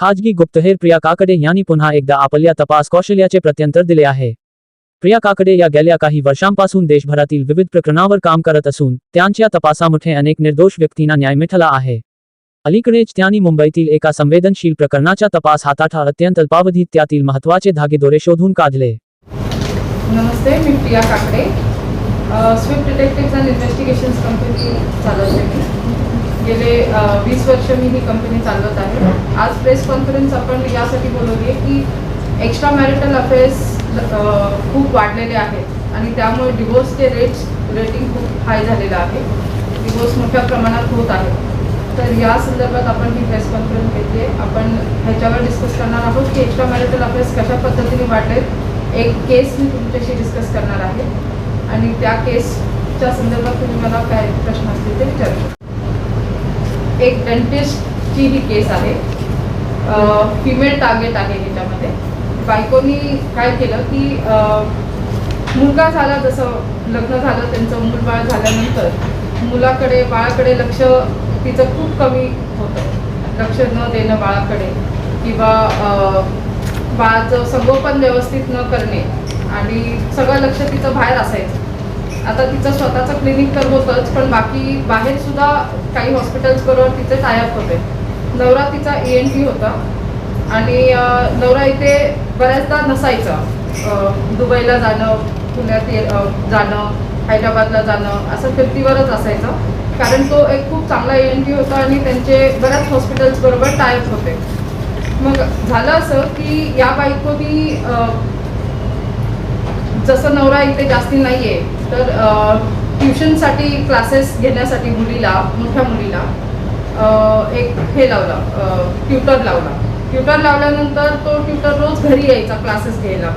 खाजगी गुप्तहेर प्रिया काकडे यांनी पुन्हा एकदा आपल्या तपास कौशल्याचे प्रत्यंतर दिले आहे. प्रिया काकडे या गेल्या काही वर्षांपासून देशभरातील विविध प्रकरणावर काम करत असून त्यांच्या तपासामुळे अनेक निर्दोष व्यक्तींना न्याय मिळाला आहे. अलीकडेच त्यांनी मुंबईतील एका संवेदनशील प्रकरणाचा तपास हाताठा अत्यंत अल्पावधीत त्यातील महत्त्वाचे धागेदोरे शोधून काढले. नमस्ते मी Priya Kakade. Swift detective and investigations company चालवते गेले वीस वर्ष मी ही कंपनी चालवत आहे. आज प्रेस कॉन्फरन्स आपण यासाठी बोलवली आहे की एक्स्ट्रा मॅरिटल अफेअर्स खूप वाढलेले आहेत. आणि त्यामुळे डिवोर्सचे रेट्स रेटिंग खूप हाय झालेलं आहे. डिवोर्स मोठ्या प्रमाणात होत आहे. तर या संदर्भात आपण ही प्रेस कॉन्फरन्स घेतली आहे आपण ह्याच्यावर डिस्कस करणार आहोत की एक्स्ट्रा मॅरिटल अफेअर्स कशा पद्धतीने वाढलेत. एक केस मी तुमच्याशी डिस्कस करणार आहे. आणि त्या केसच्या संदर्भात तुम्ही मला काय प्रश्न असतील ते विचारू शकता. एक डेंटिस्टची ही केस आहे. फिमेल टार्गेट आहे ह्याच्यामध्ये बायकोनी काय केलं की मुलगा झाला जसं लग्न झालं त्यांचं मूल बाळ झाल्यानंतर मुलाकडे बाळाकडे लक्ष तिचं खूप कमी होतं. लक्ष न देणं बाळाकडे किंवा बाळाचं संगोपन व्यवस्थित न करणे आणि सगळं लक्ष तिचं बाहेर असायचं. आता तिचं स्वतःचं क्लिनिक तर होतंच पण बाकी बाहेरसुद्धा काही हॉस्पिटल्स बरोबर तिचे टायअप होते. नवरा तिचा ई एन टी होता आणि नवरा इथे बऱ्याचदा नसायचा. दुबईला जाणं पुण्यात जाणं हैदराबादला जाणं असं फिरतीवरच असायचं. कारण तो एक खूप चांगला ई एन टी होता आणि त्यांचे बऱ्याच हॉस्पिटल्स बरोबर टायअप होते. मग झालं असं की या बायकोनी जसं नवरा इथे जास्ती नाही आहे तर ट्युशनसाठी क्लासेस घेण्यासाठी मुलीला मोठ्या मुलीला एक हे लावलं ट्युटर लावला. ट्युटर लावल्यानंतर तो ट्युटर रोज घरी यायचा क्लासेस घ्यायला.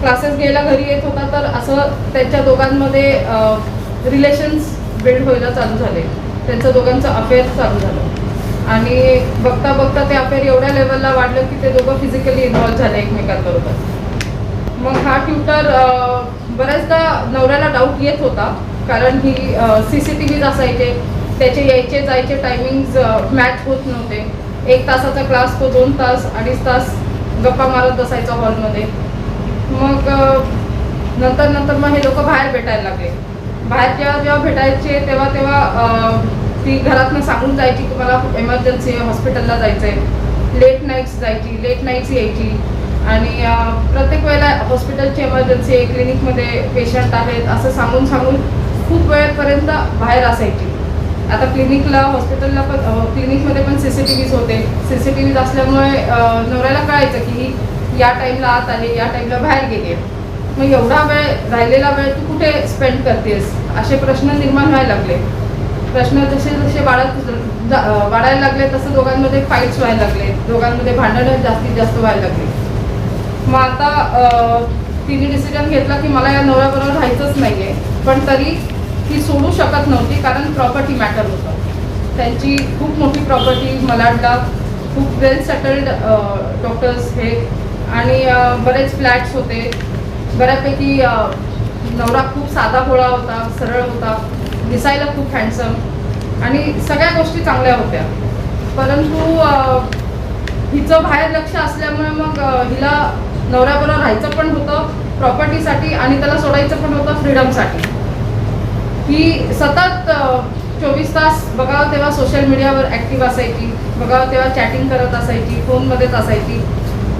क्लासेस घ्यायला घरी येत होता तर असं त्यांच्या दोघांमध्ये रिलेशन्स बिल्ड व्हायला चालू झाले. त्यांचं दोघांचं अफेअर चालू झालं. आणि बघता बघता ते अफेअर एवढ्या लेवलला वाढलं की ते दोघं फिजिकली इन्व्हॉल्व झाले एकमेकांबरोबर. मग हा ट्युटर बऱ्याचदा नवऱ्याला डाऊट येत होता. कारण ही सी सी टी व्हीज असायचे. त्याचे यायचे जायचे टायमिंग्स मॅच होत नव्हते. एक तासाचा क्लास तो दोन तास अडीच तास गप्पा मारत बसायचा हॉलमध्ये मग नंतर नंतर मग हे लोक बाहेर भेटायला लागले. बाहेर जेव्हा जेव्हा भेटायचे तेव्हा तेव्हा ती घरातनं सांगून जायची की मला एमर्जन्सी हॉस्पिटलला जायचं आहे लेट नाईट्स जायची लेट नाईट्स यायची. आणि प्रत्येक वेळेला हॉस्पिटलची इमर्जन्सी आहे क्लिनिकमध्ये पेशंट आहेत असं सांगून सांगून खूप वेळेपर्यंत बाहेर असायची. आता क्लिनिकला हॉस्पिटलला पण क्लिनिकमध्ये पण सी सी टी व्हीज होते. सी सी टी व्हीज असल्यामुळे नवऱ्याला कळायचं की ही या टाईमला आत आली या टाईमला बाहेर गेली मग एवढा वेळ राहिलेला वेळ तू कुठे स्पेंड करतेस? असे प्रश्न निर्माण व्हायला लागले. प्रश्न जसे जसे वाढत वाढायला लागले तसं दोघांमध्ये फाईट्स व्हायला लागले. दोघांमध्ये भांडणं जास्तीत जास्त व्हायला लागली. मग आता तिने डिसिजन घेतला की मला या नवऱ्याबरोबर राहायचंच नाही आहे पण तरी ती सोडू शकत नव्हती कारण प्रॉपर्टी मॅटर होतं. त्यांची खूप मोठी प्रॉपर्टी मलाडला खूप वेल सेटल्ड डॉक्टर्स हे. आणि बरेच फ्लॅट्स होते. बऱ्यापैकी नवरा खूप साधा भोळा होता सरळ होता दिसायला खूप हँडसम आणि सगळ्या गोष्टी चांगल्या होत्या. परंतु हिचं बाहेर लक्ष असल्यामुळे मग हिला नवऱ्याबरोबर राहायचं पण होतं प्रॉपर्टीसाठी आणि त्याला सोडायचं पण होतं फ्रीडमसाठी ही सतत चोवीस तास बघावं तेव्हा सोशल मीडियावर ॲक्टिव्ह असायची बघावं तेव्हा चॅटिंग करत असायची फोनमध्येच असायची.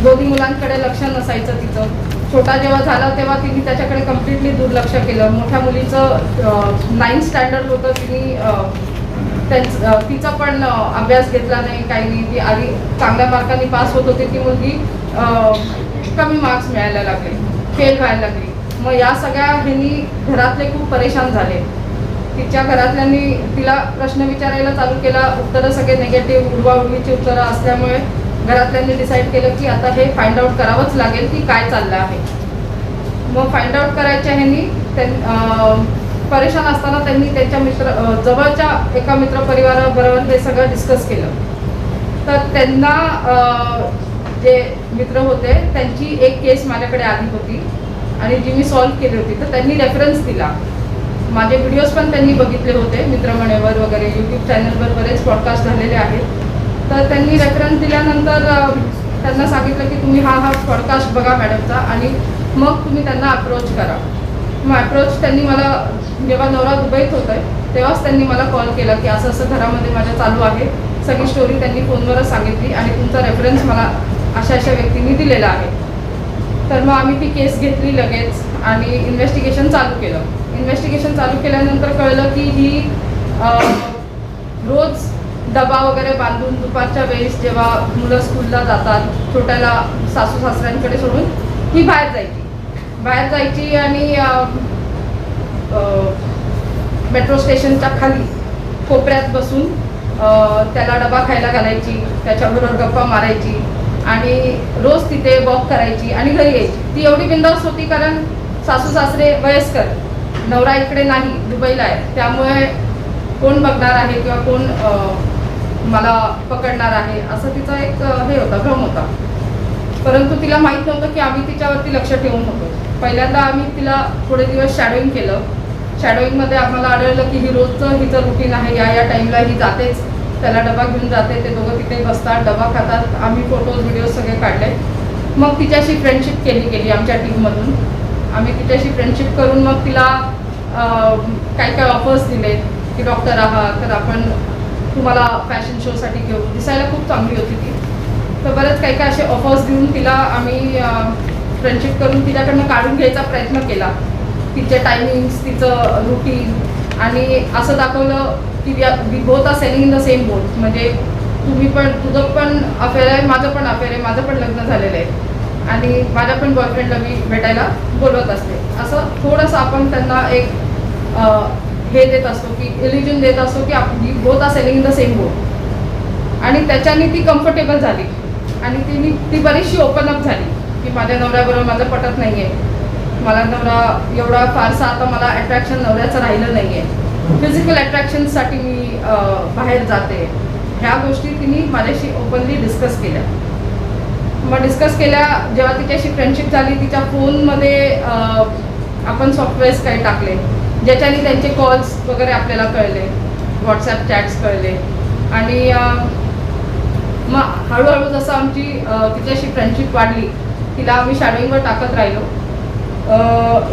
दोन्ही मुलांकडे लक्ष नसायचं तिचं छोटा जेव्हा झाला तेव्हा तिने त्याच्याकडे कम्प्लिटली दुर्लक्ष केलं. मोठ्या मुलीचं नाईन्थ स्टँडर्ड होतं तिने तिचा पण अभ्यास घेतला नाही काही नाही. ती आधी चांगल्या मार्कांनी पास होत होती. ती मुलगी कमी मार्क्स मिळायला लागले. फेल व्हायला लागली. मग या सगळ्या ह्यांनी घरातले खूप परेशान झाले. तिच्या घरातल्यांनी तिला प्रश्न विचारायला चालू केला. उत्तरं सगळे निगेटिव्ह उडवाउडवीची उत्तरं असल्यामुळे घरातल्यांनी डिसाईड केलं की आता हे फाइंड आउट करावंच लागेल की काय चाललं आहे. मग फाइंड आउट करायच्या ह्यांनी त्यां परेशान असताना त्यांनी त्यांच्या मित्र जवळच्या एका मित्रपरिवाराबरोबर हे सगळं डिस्कस केलं. तर त्यांना जे मित्र होते त्यांची एक केस माझ्याकडे आली होती आणि जी मी सॉल्व्ह केली होती तर त्यांनी रेफरन्स दिला. माझे व्हिडिओज पण त्यांनी बघितले होते मित्रमणेवर वगैरे यूट्यूब चॅनलवर बरेच पॉडकास्ट झालेले आहेत. तर त्यांनी रेफरन्स दिल्यानंतर त्यांना सांगितलं की तुम्ही हा हा पॉडकास्ट बघा मॅडमचा आणि मग तुम्ही त्यांना अप्रोच करा. मग अप्रोच त्यांनी मला जेव्हा नवरा दुबईत होत आहे तेव्हाच त्यांनी मला कॉल केला की असं असं घरामध्ये माझ्या चालू आहे. सगळी स्टोरी त्यांनी फोनवरच सांगितली आणि तुमचा रेफरन्स मला अशा अशा व्यक्तींनी दिलेला आहे. तर मग आम्ही ती केस घेतली लगेच आणि इन्व्हेस्टिगेशन चालू केलं. इन्व्हेस्टिगेशन चालू केल्यानंतर कळलं की ही रोज डबा वगैरे बांधून दुपारच्या वेळेस जेव्हा मुलं स्कूलला जातात छोट्याला सासू सासऱ्यांकडे सोडून ही बाहेर जायची. बाहेर जायची आणि मेट्रो स्टेशनच्या खाली कोपऱ्यात बसून त्याला डबा खायला घालायची त्याच्याबरोबर गप्पा मारायची आणि रोज तिथे वॉक करायची आणि घरी यायची. ती एवढी बिंदास होती कारण सासू सासरे वयस्कर नवरा इकडे नाही दुबईला आहे. त्यामुळे कोण बघणार आहे किंवा कोण मला पकडणार आहे असं तिचा एक हे होता भ्रम होता. परंतु तिला माहीत नव्हतं की आम्ही तिच्यावरती लक्ष ठेवून होतो. पहिल्यांदा आम्ही तिला थोडे दिवस शॅडोईंग केलं. शॅडोईंगमध्ये आम्हाला आढळलं की ही रोजचं हिचं रुटीन आहे. या या टाईमला ही जातेच. त्याला डबा घेऊन जाते. ते दोघं तिथे बसतात डबा खातात. आम्ही फोटोज व्हिडिओ सगळे काढले. मग तिच्याशी फ्रेंडशिप केली गेली आमच्या टीममधून आम्ही तिच्याशी फ्रेंडशिप करून मग तिला काय काही काही ऑफर्स दिले की डॉक्टर आहात तर आपण तुम्हाला फॅशन शोसाठी घेऊ. दिसायला खूप चांगली होती ती. तर बरेच काही काही असे ऑफर्स देऊन तिला आम्ही फ्रेंडशिप करून तिच्याकडनं काढून घ्यायचा प्रयत्न केला. तिचे टायमिंग्स तिचं रुटीन आणि असं दाखवलं की we both are sailing in the same boat म्हणजे तुम्ही पण तुझं पण अफेअर आहे माझं पण अफेअर आहे माझं पण लग्न झालेलं आहे. आणि माझ्या पण बॉयफ्रेंडला मी भेटायला बोलवत असते. असं थोडंसं आपण त्यांना एक हे देत असतो की इलिजन देत असतो की आपली both are sailing in the same boat आणि त्याच्याने ती कम्फर्टेबल झाली. आणि तिने ती बरीचशी ओपन अप झाली की माझ्या नवऱ्याबरोबर माझं पटत नाही आहे मला नवरा एवढा फारसा आता मला अट्रॅक्शन नवऱ्याचं राहिलं नाही आहे फिजिकल अट्रॅक्शनसाठी मी बाहेर जाते. ह्या गोष्टी तिने माझ्याशी ओपनली डिस्कस केल्या. मग डिस्कस केल्या जेव्हा तिच्याशी फ्रेंडशिप झाली तिच्या फोनमध्ये आपण सॉफ्टवेअर्स काही टाकले. ज्याच्याने त्यांचे कॉल्स वगैरे आपल्याला कळले. व्हॉट्सॲप चॅट्स कळले. आणि मग हळूहळू जसं आमची तिच्याशी फ्रेंडशिप वाढली तिला आम्ही शॅडोईंगवर टाकत राहिलो.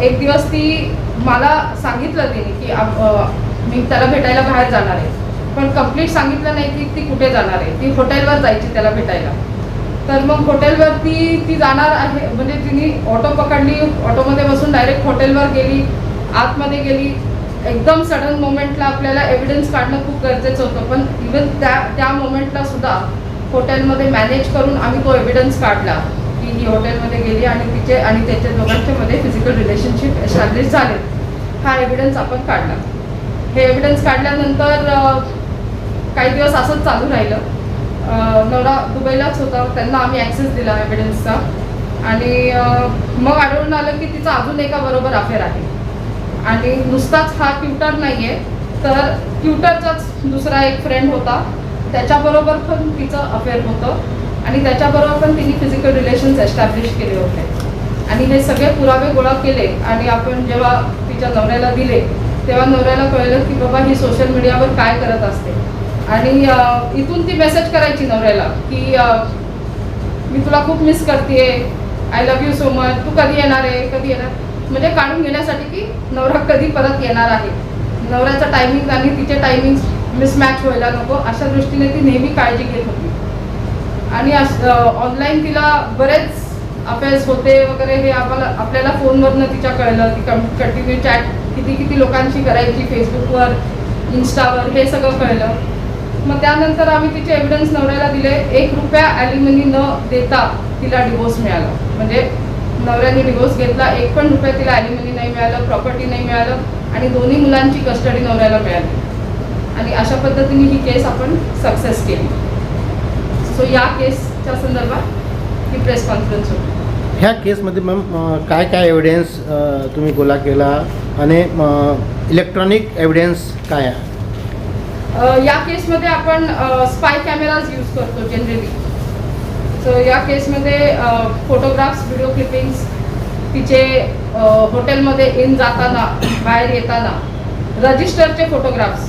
एक दिवस ती मला सांगितलं तिने की आप- मी त्याला भेटायला बाहेर जाणार आहे. पण कंप्लीट सांगितलं नाही की ती कुठे जाणार आहे. ती हॉटेलवर जायची त्याला भेटायला. तर मग हॉटेलवरती ती जाणार आहे. म्हणजे तिने ऑटो पकडली ऑटोमध्ये बसून डायरेक्ट हॉटेलवर गेली आतमध्ये गेली. एकदम सडन मोमेंटला आपल्याला एव्हिडन्स काढणं खूप गरजेचं होतं. पण इवन त्या त्या मोमेंटला सुद्धा हॉटेलमध्ये मॅनेज करून आम्ही तो एव्हिडन्स काढला. ही हॉटेलमध्ये गेली आणि तिचे आणि त्याच्या दोघांच्या मध्ये फिजिकल रिलेशनशिप एस्टॅब्लिश झाले. हा एव्हिडन्स आपण काढला. हे एव्हिडन्स काढल्यानंतर काही दिवस असंच चालू राहिलं. नवरा दुबईलाच होता. त्यांना आम्ही ॲक्सेस दिला एव्हिडन्सचा आणि मग आढळून आलं की तिचा अजून एका बरोबर अफेअर आहे. आणि नुसताच हा ट्युटर नाही आहे तर ट्युटरचाच दुसरा एक फ्रेंड होता. त्याच्याबरोबर पण तिचं अफेअर होतं. आणि त्याच्याबरोबर पण तिने फिजिकल रिलेशन्स एस्टॅब्लिश केले होते. आणि हे सगळे पुरावे गोळा केले आणि आपण जेव्हा तिच्या नवऱ्याला दिले तेव्हा नवऱ्याला कळलं की बाबा ही सोशल मीडियावर काय करत असते. आणि इथून ती मेसेज करायची नवऱ्याला की मी तुला खूप मिस करते I love you so much तू कधी येणार आहे? कधी येणार? म्हणजे काढून घेण्यासाठी की नवरा कधी परत येणार आहे. नवऱ्याचा टायमिंग आणि तिचे टायमिंग मिसमॅच व्हायला नको. अशा दृष्टीने ती नेहमी काळजी घेत होती. आणि ऑनलाईन तिला बरेच अफेअर्स होते वगैरे हे आम्हाला आपल्याला फोनवरनं तिच्या कळलं ती कंटिन्यू चॅट किती किती लोकांशी करायची फेसबुकवर इन्स्टावर हे सगळं कळलं. मग त्यानंतर आम्ही तिचे एव्हिडन्स नवऱ्याला दिले. एक रुपया ॲलिमनी न देता तिला डिवोर्स मिळाला. म्हणजे नवऱ्याने डिवोर्स घेतला. एक पण रुपया तिला ॲलिमनी नाही मिळालं प्रॉपर्टी नाही मिळालं आणि दोन्ही मुलांची कस्टडी नवऱ्याला मिळाली. आणि अशा पद्धतीने ही केस आपण सक्सेस केली. सो या केसच्या संदर्भात ही प्रेस कॉन्फरन्स होती. ह्या केसमध्ये मॅम काय काय एव्हिडन्स तुम्ही गोळा केला? आणि इलेक्ट्रॉनिक एव्हिडन्स काय आहे? या केसमध्ये आपण स्पाय कॅमेराज यूज करतो जनरली सो या केसमध्ये फोटोग्राफ्स व्हिडिओ क्लिपिंग्स तिचे हॉटेलमध्ये इन जाताना बाहेर येताना रजिस्टरचे फोटोग्राफ्स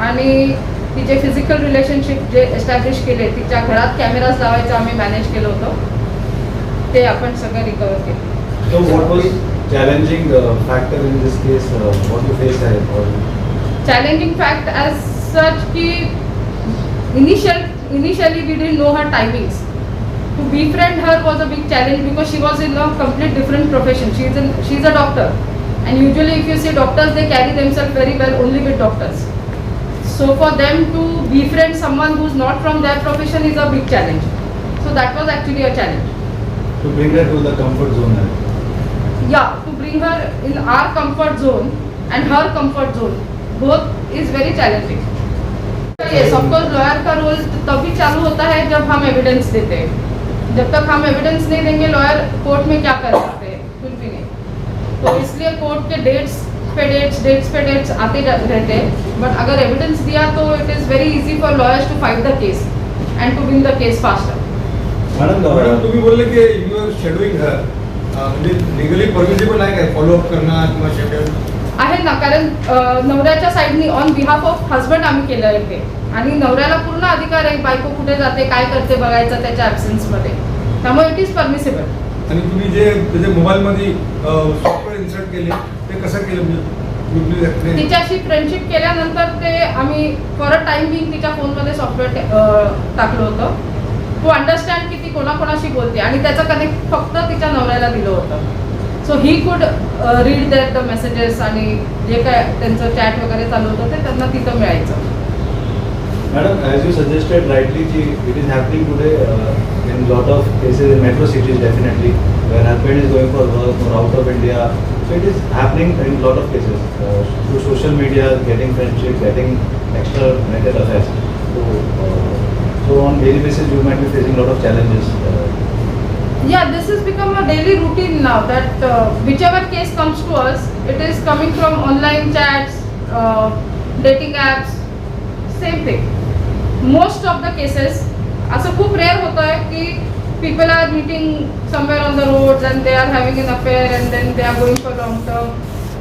आणि की जे फिजिकल रिलेशनशिप जे एस्टॅब्लिश केले तिच्या घरात कॅमेराज लावायचं आम्ही मॅनेज केलं होतं ते आपण सगळं रिकवर केलं. चॅलेंजिंग फॅक्ट ॲज सच की initial initially we did know her timings to be friend her was a big challenge because she was in law complete different profession she is in she is a doctor and usually if you see doctors they carry they very well only with doctors so for them to befriend someone who's not from their profession is a big challenge so that was actually a challenge to bring her to the comfort zone. uh, yeah to bring her in our comfort zone and her comfort zone both is very challenging yes of course lawyer का role तभी चालू होता है जब हम evidence देते हैं जब तक हम एविडेंस नहीं देंगे लॉयर कोर्ट में क्या कर सकते हैं कुछ भी नहीं तो इसलिए कोर्ट के डेट्स पे डेट्स डेट्स पे डेट्स आते रहते हैं बट अगर एविडेंस दिया तो it is very easy for lawyers to fight the case and to win the case faster madam madam uh, तुम्ही बोलले की यू आर शेड्यूलिंग हर म्हणजे लिगली परमिसिबल आहे काय? फॉलोअप करणं किंवा शेड्यूल आहे ना कारण अ, नवऱ्याच्या साईडनी ऑन बिहाफ ऑफ हजबंड आम्ही केलं आहे ते. आणि नवऱ्याला पूर्ण अधिकार आहे बायको कुठे जाते काय करते बघायचं त्याच्या ॲब्सेन्समध्ये त्यामुळे इट इज परमिसिबल आणि तुम्ही जे त्याच्या मोबाईलमध्ये सॉफ्टवेअर इन्सर्ट केले ते कसं केलं म्हणजे. तिच्याशी फ्रेंडशिप केल्यानंतर ते आम्ही फॉर अ टाइम बिंग तिच्या फोनमध्ये सॉफ्टवेअर टाकलं होतं. टू अंडरस्टँड की ती कोणाकोणाशी बोलते आणि त्याचं कनेक्ट फक्त तिच्या नवऱ्याला दिलं होतं. So he could read that the messages आणि जे काय त्यांचं चॅट वगैरे चालू होतं ते त्यांना तिथं मिळायचं. Madam, as you suggested rightly, it is happening today uh, in lot of cases in metro cities definitely, where husband is going for work or out of India. So it is happening in a lot of cases uh, through social media, getting friendship, getting extra marital affairs. So, uh, so on daily basis, you might be facing lot of challenges. Uh, Yeah, this has become a daily routine now that uh, whichever case comes to us, it is coming from online chats, uh, dating apps, same thing. Most of the cases, असं खूप rare होतं आहे की people are meeting somewhere on the roads and they are having in affair and then they are going for long term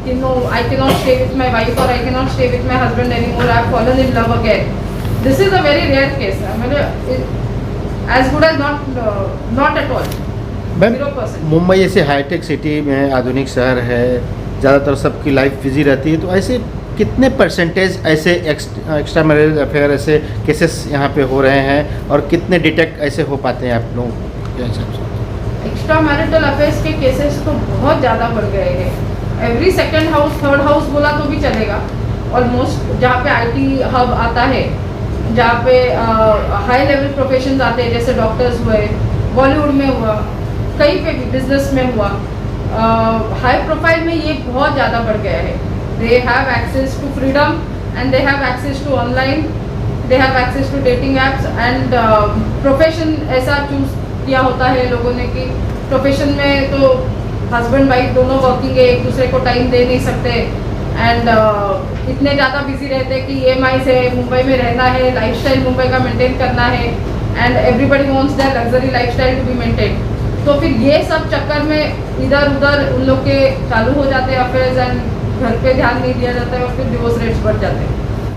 की no I cannot stay with my wife or I cannot stay with my husband any more I fallen in love again this is a very rare case म्हणजे as good as not not at all ma'am Zero percent. Mumbai जैसे hitech city में आधुनिक शहर है ज़्यादातर सबकी life busy रहती है तो ऐसे कितने परसेंटेज ऐसे एक्स्ट्रा मैरिज अफेयर ऐसे केसेस यहाँ पे हो रहे हैं और कितने डिटेक्ट ऐसे हो पाते हैं आप लोग के? हिसाब से? एक्स्ट्रा मैरिटल अफेयर्स के केसेस तो बहुत ज़्यादा बढ़ गए हैं। Every second house third house बोला तो भी चलेगा। ऑलमोस्ट जहाँ पे आईटी हब आता है, जहाँ पे हाई लेवल प्रोफेशन आते हैं, जैसे डॉक्टर्स हुए बॉलीवुड में हुआ, कहीं पे भी बिज़नेस में हुआ हाई प्रोफ़ाइल में ये बहुत ज़्यादा बढ़ गया है। They have access to freedom and they have access to online they have access to dating apps and profession ऐसा चूज़ किया होता है लोगों ने कि प्रोफेशन में तो हस्बैंड वाइफ दोनों वर्किंग है, एक दूसरे को टाइम दे नहीं सकते एंड इतने ज़्यादा बिज़ी रहते हैं कि ई है, मुंबई में रहना है लाइफस्टाइल मुंबई का मेंटेन करना है and everybody wants that luxury lifestyle to be maintain तो फिर ये सब चक्कर में इधर उधर उन लोग के चालू हो जाते हैं अफेयर्स एंड घर पे ध्यान नहीं दिया जाता है और फिर डिवोर्स रेट्स बढ़ जाते हैं।